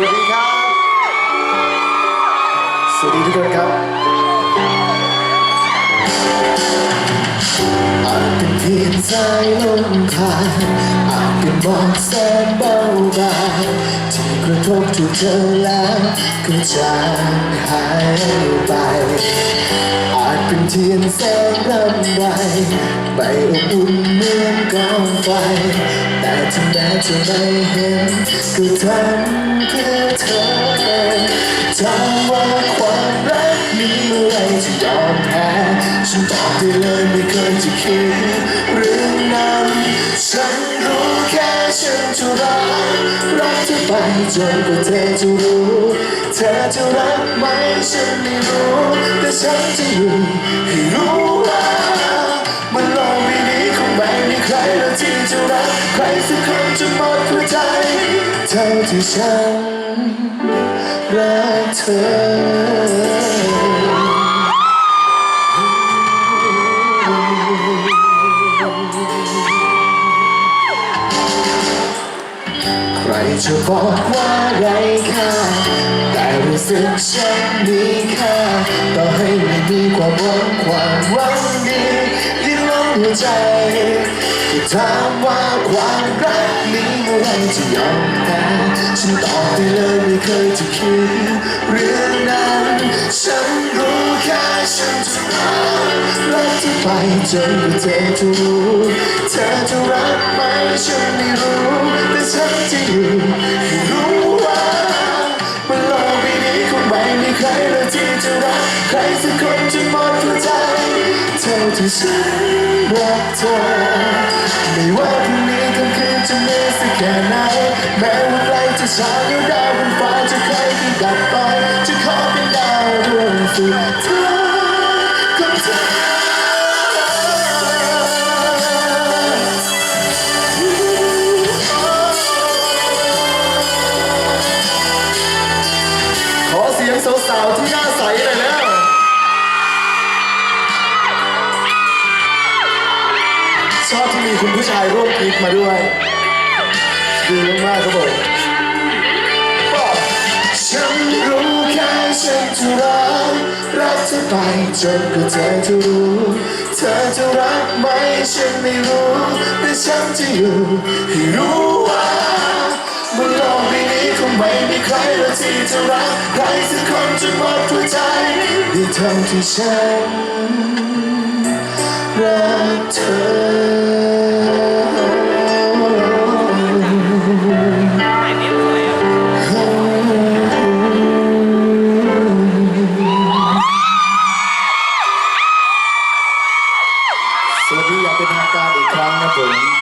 วัสดีครับ สวัสดีทุกคนครับ อาจเป็นเพียงสายลมผ่านอาจเป็นหมอกแสนเบาบางที่กระทบถูกเธอแล้วก็จางหายไป เป็นเทียนแสงรำไรไม่อบอุ่นเหมือนกองไฟ แต่ถึงแม้จะไม่เห็นก็ทำเพื่อเธอถามว่าความรักมีเมื่อไรจะยอมแพ้ฉันตอบได้เลยไม่เคยจะคิด จนกว่าเธอจะรู้ เธอจะรักไหมฉันไม่รู้ แต่ฉันจะอยู่ให้รู้ว่ามันโลกใบนี้คงไม่มีใครแล้วที่จะรักใครสักคนจะหมดหัวใจเท่าที่ฉันรักเธอ จะบอกว่าไรค่าแต่รู้สึกฉันมีค่าต่อให้ไม่มีความหวังความหวังดีที่ล้นหัวใจก็ถามว่าความรักนี้เมื่อไรจะยอมแพ้ฉันตอบได้เลยไม่เคยจะคิดเรื่องนั้นฉันรู้แค่ฉันจะรักรักเธอไปจนกว่าเธอจะรู้เธอจะรักไหมฉัน ที่ฉันรักเธอไม่ว่าพรุ่งนี้กลางคืนจะมืดสักแค่ไหนแม้ว่าไกลจะช้าหรือดาวบนฟ้าจะใครที่ดับไปจะขอเป็นดาวดวงสุดท้ายายร่วมาด้วย ดีมากๆครับผมบอกฉันรู้แค่ฉันจะรักรักเธอไปจนกว่าเธอจะรู้ เธอจะรักไหมฉันไม่รู้แต่ฉันจะอยู่ให้รู้ว่าบนโลกใบนี้คงไม่มีใครแล้วที่จะรักใครสักคนจนหมดหัวใจได้ท่าที่ฉัน